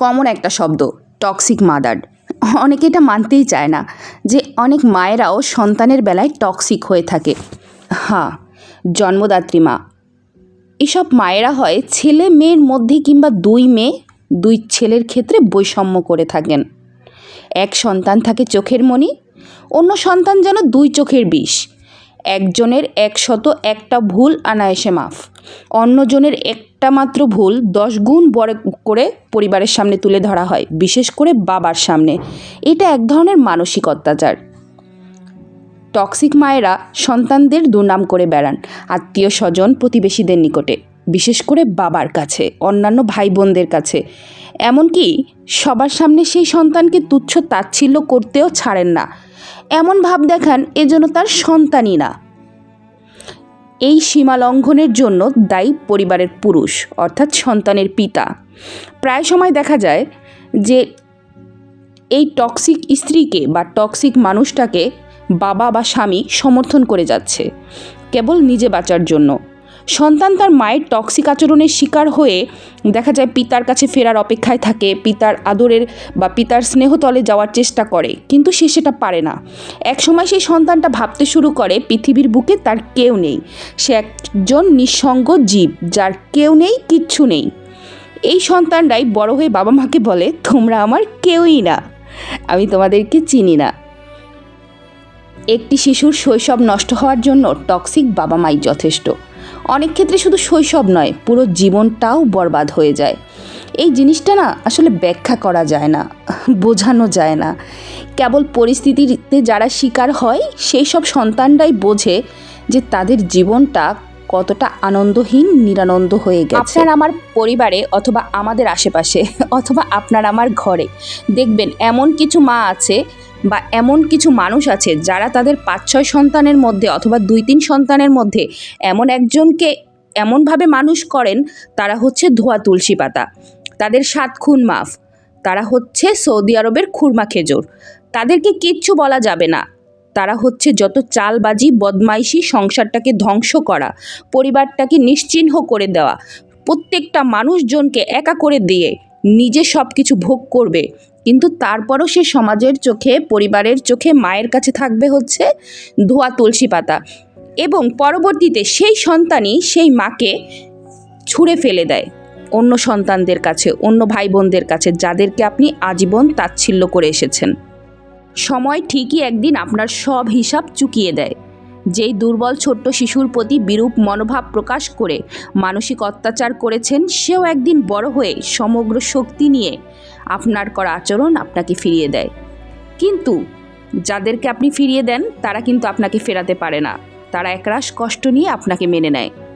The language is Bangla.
কমন একটা শব্দ টক্সিক মাদার অনেকে এটা মানতেই চায় না যে অনেক মায়েরাও সন্তানের বেলায় টক্সিক হয়ে থাকে। হ্যাঁ জন্মদাত্রী মা। এসব মায়েরা হয় ছেলে মেয়ের মধ্যে কিংবা দুই মেয়ে, দুই ছেলের ক্ষেত্রে বৈষম্য করে থাকেন। এক সন্তান থাকে চোখের মণি, অন্য সন্তান যেন দুই চোখের বিষ। একজনের একশত একটা ভুল আনায়াসে মাফ। অন্যজনের একটা মাত্র ভুল দশ গুণ বড় করে পরিবারের সামনে তুলে ধরা হয়, বিশেষ করে বাবার সামনে। এটা এক ধরনের মানসিক অত্যাচার। টক্সিক মায়েরা সন্তানদের দুর্নাম করে বেড়ান আত্মীয় স্বজন প্রতিবেশীদের নিকটে, বিশেষ করে বাবার কাছে, অন্যান্য ভাই বোনদের কাছে। এমনকি সবার সামনে সেই সন্তানকে তুচ্ছ তাচ্ছিল্য করতেও ছাড়েন না। এমন ভাব দেখান এ যেন তার সন্তানই না। এই সীমা লঙ্ঘনের জন্য দায়ী পরিবারের পুরুষ, অর্থাৎ সন্তানের পিতা। প্রায় সময় দেখা যায় যে এই টক্সিক স্ত্রীকে বা টক্সিক মানুষটাকে বাবা বা স্বামী সমর্থন করে যাচ্ছে, কেবল নিজে বাঁচার জন্য। সন্তান তার মায়ের টক্সিক আচরণের শিকার হয়ে দেখা যায় পিতার কাছে ফেরার অপেক্ষায় থাকে, পিতার আদরের বা পিতার স্নেহতলে যাওয়ার চেষ্টা করে, কিন্তু সে সেটা পারে না। একসময় সেই সন্তানটা ভাবতে শুরু করে, পৃথিবীর বুকে তার কেউ নেই। সে একজন নিঃসঙ্গ জীব, যার কেউ নেই, কিচ্ছু নেই। এই সন্তানরাই বড় হয়ে বাবা মাকে বলে, তোমরা আমার কেউই না, আমি তোমাদেরকে চিনি না। একটি শিশুর শৈশব নষ্ট হওয়ার জন্য টক্সিক বাবা মাই যথেষ্ট। অনেক ক্ষেত্রে শুধু শৈশব নয়, পুরো জীবনটাও বরবাদ হয়ে যায়। এই জিনিসটা না আসলে ব্যাখ্যা করা যায় না, বোঝানো যায় না। কেবল পরিস্থিতিতে যারা শিকার হয়, সেই সব সন্তানরাই বোঝে যে তাদের জীবনটা কতটা আনন্দহীন, নিরানন্দ হয়ে গেছে। আপনার আমার পরিবারে অথবা আমাদের আশেপাশে, অথবা আপনার আমার ঘরে, দেখবেন এমন কিছু মা আছে বা এমন কিছু মানুষ আছে যারা তাদের পাঁচ ছয় সন্তানের মধ্যে অথবা দুই তিন সন্তানের মধ্যে এমন একজনকে এমনভাবে মানুষ করেন, তারা হচ্ছে ধোয়া তুলসী পাতা। তাদের সাত খুন মাফ। তারা হচ্ছে সৌদি আরবের খুরমা খেজুর। তাদেরকে কিচ্ছু বলা যাবে না। তারা হচ্ছে যত চালবাজি, বদমাইশি, সংসারটাকে ধ্বংস করা, পরিবারটাকে নিশ্চিহ্ন করে দেওয়া। প্রত্যেকটা মানুষজনকে একা করে দিয়ে নিজে সব কিছু ভোগ করবে। কিন্তু তারপরও সে সমাজের চোখে, পরিবারের চোখে মায়ের কাছে থাকবে হচ্ছে ধোয়া তুলসী পাতা। এবং পরবর্তীতে সেই সন্তানই সেই মাকে ছুঁড়ে ফেলে দেয় অন্য সন্তানদের কাছে, অন্য ভাই বোনদের কাছে, যাদেরকে আপনি আজীবন তাচ্ছিল্য করে এসেছেন। সময় ঠিকই একদিন আপনার সব হিসাব চুকিয়ে দেয়। যেই দুর্বল ছোট্ট শিশুর প্রতি বিরূপ মনোভাব প্রকাশ করে, মানসিক অত্যাচার করেছেন, সেও একদিন বড় হয়ে সমগ্র শক্তি নিয়ে আপনার করা আচরণ আপনাকে ফিরিয়ে দেয়। কিন্তু যাদেরকে আপনি ফিরিয়ে দেন, তারা কিন্তু আপনাকে ফেরাতে পারে না। তারা একরাশ কষ্ট নিয়ে আপনাকে মেনে নেয়।